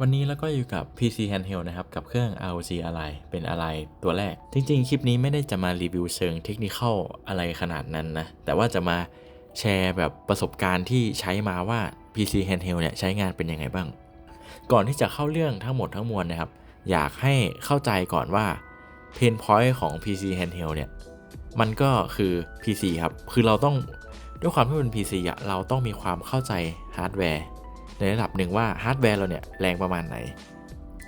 วันนี้แล้วก็อยู่กับ PC Handheld นะครับ กับเครื่อง ROG Ally เป็น Ally ตัวแรก จริงๆ คลิปนี้ไม่ได้จะมารีวิวเชิงเทคนิคอลอะไรขนาดนั้นนะ แต่ว่าจะมาแชร์แบบประสบการณ์ที่ใช้มาว่า PC Handheld เนี่ยใช้งานเป็นยังไงบ้าง ก่อนที่จะเข้าเรื่องทั้งหมดทั้งมวลนะครับ อยากให้เข้าใจก่อนว่าเพนพอยต์ของ PC Handheld เนี่ยมันก็คือ PC ครับ คือเราต้องด้วยความที่เป็น PC อะเราต้องมีความเข้าใจฮาร์ดแวร์ ในระดับหนึ่งว่าฮาร์ดแวร์เราเนี่ยแรงประมาณไหน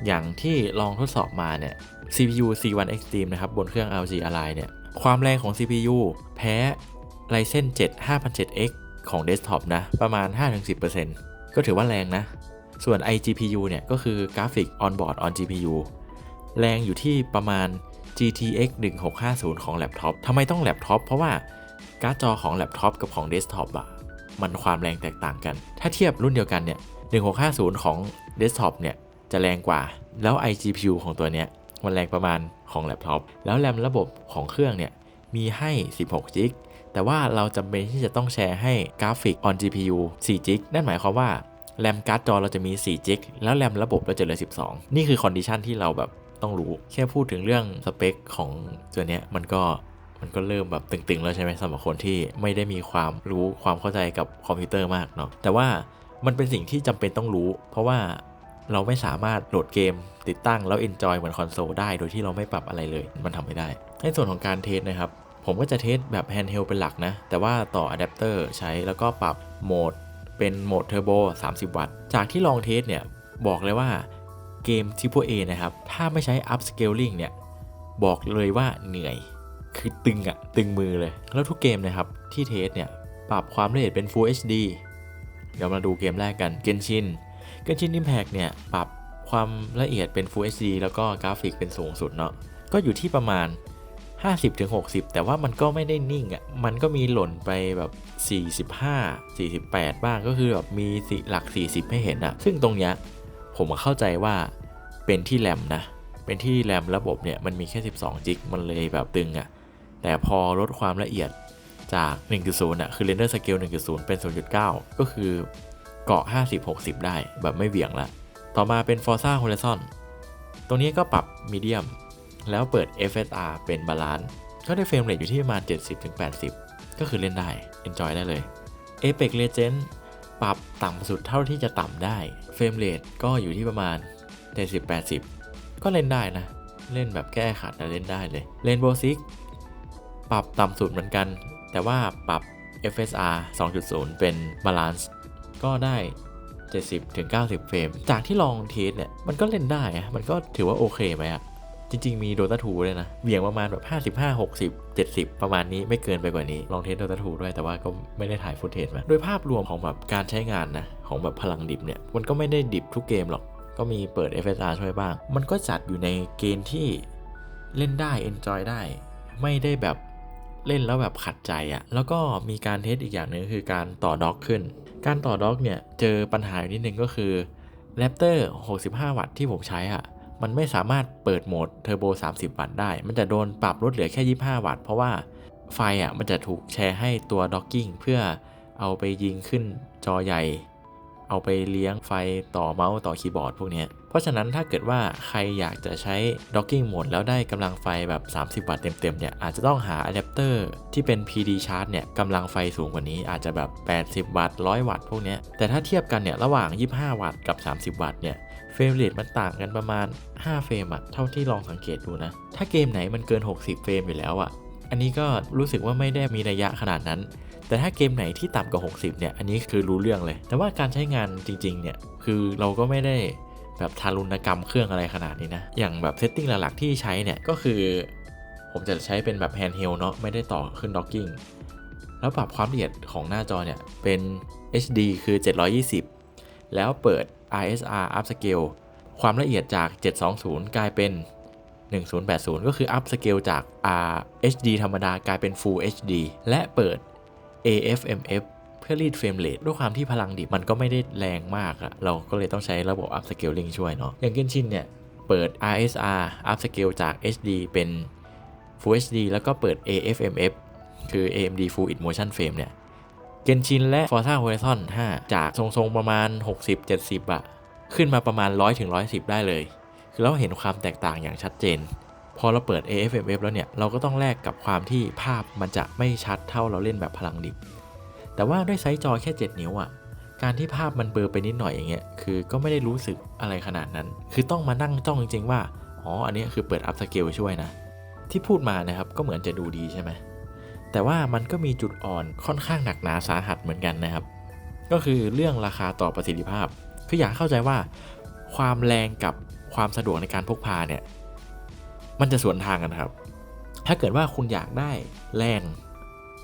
อย่างที่ลองทดสอบมาเนี่ย CPU C1 Extreme นะครับบนเครื่อง ROG Ally เนี่ยความแรงของ CPU แพ้ Ryzen 7 5007X ของ Desktop นะ ประมาณ 5-10%ก็ถือว่าแรงนะ ส่วน iGPU เนี่ย ก็คือ Graphic on board on GPU แรงอยู่ที่ประมาณ GTX 1650 ของแล็ปท็อปทำไมต้องแล็ปท็อปเพราะว่าการ์ดจอของแล็ปท็อปกับของเดสก์ท็อปอะ มันความแรงแตกต่างกัน ถ้าเทียบรุ่นเดียวกันเนี่ย 1650 ของเดสก์ท็อปเนี่ย จะแรงกว่า แล้ว iGPU ของตัวเนี้ยมันแรงประมาณของแล็ปท็อป แล้วแรมระบบของเครื่องเนี่ย มีให้ 16จิกแต่ว่าเราจำเป็นที่จะต้องแชร์ให้กราฟิก on GPU 4จิกนั่นหมายความว่าแรมการ์ดจอเราจะมี4จิกแล้วแรมระบบเราจะเหลือ 12 นี่คือคอนดิชันที่เราแบบต้องรู้ แค่พูดถึงเรื่องสเปคของตัวเนี้ยมันก็ มันก็เริ่มแบบตึงๆ แล้วใช่ไหมสำหรับคนที่ไม่ได้มีความรู้ความเข้าใจกับคอมพิวเตอร์มากเนาะแต่ว่ามันเป็นสิ่งที่จำเป็นต้องรู้ เพราะว่าเราไม่สามารถโหลดเกม ติดตั้งแล้วเอนจอยเหมือนคอนโซลได้โดยที่เราไม่ปรับอะไรเลย มันทำไม่ได้ ในส่วนของการเทสนะครับ ผมก็จะเทสแบบแฮนด์เฮลเป็นหลักนะ แต่ว่าต่ออะแดปเตอร์ใช้แล้วก็ปรับโหมดเป็นโหมดเทอร์โบ30 วัตต์ จากที่ลองเทสเนี่ย บอกเลยว่าเกม Triple A นะครับ ถ้าไม่ใช้ up scaling เนี่ย บอกเลยว่าเหนื่อย คือตึงอะตึงมือเลย แล้วทุกเกมนะครับที่เทสเนี่ยปรับความละเอียดเป็น Full HD เดี๋ยวมาดูเกมแรกกัน Genshin Genshin Impact เนี่ยปรับความละเอียดเป็น Full HD แล้วก็กราฟิกเป็นสูงสุดเนาะก็อยู่ที่ประมาณ 50-60 แต่ว่ามันก็ไม่ได้นิ่งอะ่ะมันก็มีหล่นไปแบบ 45 48 บ้างก็คือแบบมีหลัก 40 ให้เห็นอะ่ะซึ่งตรงเนี้ยผมเข้าใจว่าเป็นที่แรมนะเป็นที่แรมระบบเนี่ยมันมีแค่ 12 จิกมันเลยแบบตึงอะ่ะ แต่พอลดความละเอียดจาก 1.0อะคือ render scale 1.0 เป็น 0.9 ก็คือเกาะ 50-60 ได้แบบไม่เหวี่ยงละ ต่อมาเป็น Forza Horizon ตรงนี้ก็ปรับ medium แล้วเปิด FSR เป็นบาลานซ์ก็ได้เฟรมเรทอยู่ที่ประมาณ 70-80 ก็คือเล่นได้ enjoy ได้เลย Apex Legends ปรับต่ำสุดเท่าที่จะต่ำได้ เฟรมเรทก็อยู่ที่ประมาณ 70-80 ก็เล่นได้นะ เล่นแบบแก้ขัดแต่เล่นได้เลย Rainbow Six ปรับต่ำสุดเหมือนกัน แต่ว่าปรับ FSR 2.0 เป็นบาลานซ์ก็ได้ 70-90 เฟรม จากที่ลองเทสเนี่ย มันก็เล่นได้อะมันก็ถือว่าโอเคไหมอะจริง ๆ มี Dota 2ด้วยนะ เบี่ยงประมาณแบบ 55 60 70 ประมาณนี้ไม่เกินไปกว่านี้ ลองเทส Dota 2ด้วยแต่ว่าก็ไม่ได้ถ่ายฟุตเทจมา โดยภาพรวมของแบบการใช้งานนะ ของแบบพลังดิบเนี่ย มันก็ไม่ได้ดิบทุกเกมหรอก ก็มีเปิด FSR ช่วยบ้าง มันก็จัดอยู่ในเกณฑ์ที่เล่นได้ enjoy ได้ ไม่ได้แบบ เล่นแล้วแบบขัดใจอะแล้วก็มีการเทสอีกอย่างหนึ่งคือการต่อด็อกขึ้น การต่อด็อกเนี่ยเจอปัญหาอยู่นิดนึงก็คือ Raptor 65 วัตต์ที่ผมใช้อะมันไม่สามารถเปิดโหมดเทอร์โบ30 วัตต์ได้ มันจะโดนปรับลดเหลือแค่ 25 วัตต์เพราะว่าไฟอะมันจะถูกแชร์ให้ตัวด็อกกิ้งเพื่อเอาไปยิงขึ้นจอใหญ่ เอาไปเลี้ยงไฟต่อเมาส์ต่อคีย์บอร์ดพวกนี้ เพราะฉะนั้นถ้าเกิดว่าใครอยากจะใช้ด็อกกิ้งโหมดแล้วได้กำลังไฟแบบ 30 วัตต์เต็มๆเนี่ยอาจจะต้องหาอะแดปเตอร์ที่เป็น PD Charge เนี่ยกำลังไฟสูงกว่านี้อาจจะแบบ 80 วัตต์ 100 วัตต์พวกนี้แต่ถ้าเทียบกันเนี่ยระหว่าง 25 วัตต์กับ 30 วัตต์เนี่ยเฟรมเรทมันต่างกันประมาณ 5 เฟรมอะเท่าที่ลองสังเกตดูนะ ถ้าเกมไหนมันเกิน 60 เฟรมอยู่แล้วอะอันนี้ก็รู้สึกว่าไม่ได้มีระยะขนาดนั้น แต่ถ้าเกมไหนที่ต่ำกว่า 60 เนี่ย อันนี้คือรู้เรื่องเลย แต่ว่าการใช้งานจริง ๆ เนี่ย คือเราก็ไม่ได้ แบบทารุณกรรมเครื่องอะไรขนาดนี้นะ อย่างแบบเซตติ้งหลักๆที่ใช้เนี่ยก็คือ ผมจะใช้เป็นแบบแฮนด์เฮลเนาะไม่ได้ต่อขึ้นด็อกกิ้งแล้วปรับความละเอียดของหน้าจอเนี่ยเป็น HD คือ 720 แล้วเปิด ISR upscale ความละเอียดจาก 720 กลายเป็น 1080 ก็คือ up scale จาก R HD ธรรมดากลายเป็น Full HD และเปิด AFMF พื่อรีดเฟรมเรทด้วยความที่พลังดิบมันก็ไม่ได้แรงมากอะเราก็เลยต้องใช้ระบบ up scaling ช่วยเนาะอย่าง Genshin เนี่ยเปิด RSR up scale จาก HD เป็น Full HD แล้วก็เปิด AFMF คือ AMD Full It Motion Frame เนี่ย Genshin และ Forza Horizon 5 จากทรงๆประมาณ 60-70อะขึ้นมาประมาณ 100ถึง110 ได้เลย คือเราเห็นความแตกต่างอย่างชัดเจน พอเราเปิด AFFF แล้วเนี่ย เราก็ต้องแลกกับความที่ภาพมันจะไม่ชัดเท่าเราเล่นแบบพลังดิบ แต่ว่าด้วยไซส์จอแค่ 7 นิ้วอะ่ะ การที่ภาพมันเบลอไปนิดหน่อยอย่างเงี้ย คือก็ไม่ได้รู้สึกอะไรขนาดนั้น คือต้องมานั่งจ้องจริงๆว่า อ๋อ อันนี้คือเปิดอัพสเกลช่วยนะ ที่พูดมานะครับ ก็เหมือนจะดูดีใช่ไหม แต่ว่ามันก็มีจุดอ่อนค่อนข้างหนักหนาสาหัสเหมือนกันนะครับ ก็คือเรื่องราคาต่อประสิทธิภาพ คืออยากเข้าใจว่า ความแรงกับความสะดวกในการพกพาเนี่ย มันจะสวนทางกันครับ ถ้าเกิดว่าคุณอยากได้แรง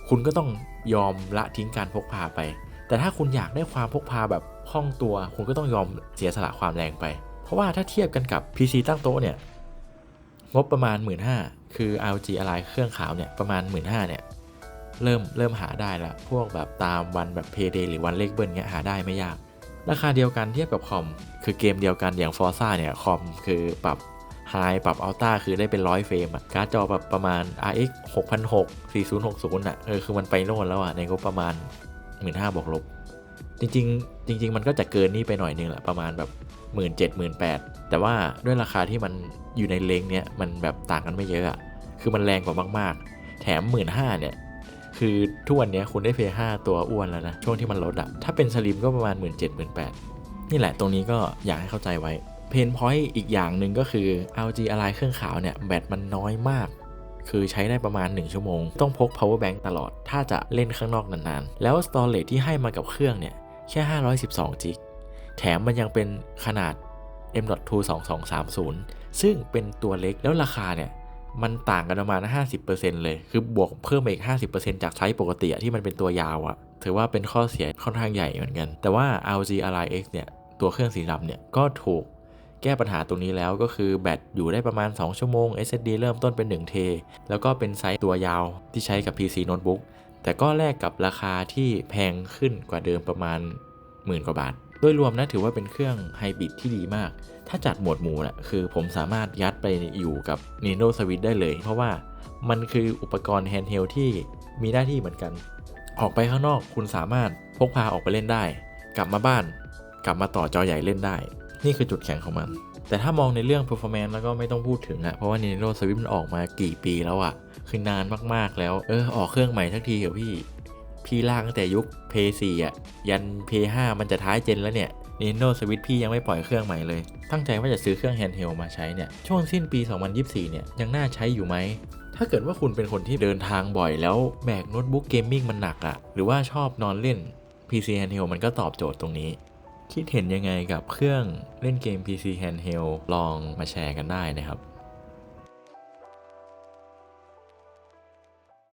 คุณก็ต้องยอมละทิ้งการพกพาไป แต่ถ้าคุณอยากได้ความพกพาแบบคล่องตัว คุณก็ต้องยอมเสียสละความแรงไป เพราะว่าถ้าเทียบกันกับ PC ตั้งโต๊ะเนี่ย งบประมาณ 1 5ื่นคือ ROG Ally เครื่องขาวเนี่ยประมาณ 1 5ื่นเนี่ยเริ่มเริ่มหาได้ละพวกแบบตามวันแบบ Payday หรือวันเลขเบิ้ลเงี้ยหาได้ไม่ยาก ราคาเดียวกันเทียบกับคอม คือเกมเดียวกันอย่าง Forza เนี่ยคอมคือปรับ High ปรับ Ultra คือได้เป็น100เฟรมอะการ์ดจอแบบประมาณ RX 6006 4060อะเออคือมันไปโน่นแล้วอะในงบประมาณ 15,000บวกลบ จริงๆ จริง ๆ มันก็จะเกินนี่ไปหน่อยนึงแหละประมาณแบบ 1 7 0 0 0 0 8แต่ว่าด้วยราคาที่มันอยู่ในเลงเนี้ยมันแบบต่างกันไม่เยอะอะคือมันแรงกว่ามากๆ แถม 1 5ื่นเนี่ยคือทุกวันนี้คุณได้เพย์5ตัวอ้วนแล้วนะ ช่วงที่มันลดอะถ้าเป็นสลิมก็ประมาณ 1 7 0 0 0 1 8นี่แหละตรงนี้ก็อยากให้เข้าใจไว้ เพนพอยต์อีกอย่างหนึ่งก็คือ LG Ally เครื่องขาวเนี่ยแบตมันน้อยมาก คือใช้ได้ประมาณ 1 ชั่วโมง ต้องพก power bank ตลอด ถ้าจะเล่นข้างนอกนานๆ แล้ว storage ที่ให้มากับเครื่องเนี่ยแค่ 512 จิก แถมมันยังเป็นขนาด M.2 2230 ซึ่งเป็นตัวเล็กแล้วราคาเนี่ยมันต่างกันประมาณ 50%เลย คือบวกเพิ่มอีก 50%จากไซส์ปกติอะที่มันเป็นตัวยาวอะถือว่าเป็นข้อเสียค่อนข้างใหญ่เหมือนกัน แต่ว่า ROG Ally X เนี่ย ตัวเครื่องสีดำเนี่ย ก็ถูก แก้ปัญหาตรงนี้แล้วก็คือแบตอยู่ได้ประมาณ 2 ชั่วโมง SSD เริ่มต้นเป็น 1 เท แล้วก็เป็นไซส์ตัวยาวที่ใช้กับ PC Notebook แต่ก็แลกกับราคาที่แพงขึ้นกว่าเดิมประมาณหมื่นกว่าบาท โดยรวมนะถือว่าเป็นเครื่องไฮบริดที่ดีมาก ถ้าจัดหมวดหมู่แหละคือผมสามารถยัดไปอยู่กับ Nintendo Switch ได้เลย เพราะว่ามันคืออุปกรณ์แฮนด์เฮลที่มีหน้าที่เหมือนกัน ออกไปข้างนอกคุณสามารถพกพาออกไปเล่นได้ กลับมาบ้าน กลับมาต่อจอใหญ่เล่นได้ นี่คือจุดแข็งของมัน แต่ถ้ามองในเรื่อง performance แล้วก็ไม่ต้องพูดถึงอะเพราะว่า Nintendo Switch มันออกมากี่ปีแล้วอะคือนานมากๆแล้ว เออ ออกเครื่องใหม่สักทีเถอพี่ พี่ลากตั้งแต่ยุค p 4อะยัน p 5มันจะท้ายเจนแล้วเนี่ย Nintendo Switch พี่ยังไม่ปล่อยเครื่องใหม่เลย ตั้งใจว่าจะซื้อเครื่องแฮนด์เฮลมาใช้เนี่ย ช่วงสิ้นปี 2024 เนี่ย ยังน่าใช้อยู่ไหม ถ้าเกิดว่าคุณเป็นคนที่เดินทางบ่อยแล้วแบกโน้ตบุ๊กเกมมิ่งมันหนักอะหรือว่าชอบนอนเล่น PC Handheld มันก็ตอบโจทย์ตรงนี้ คิดเห็นยังไงกับเครื่องเล่นเกม PC Handheld ลองมาแชร์กันได้นะครับ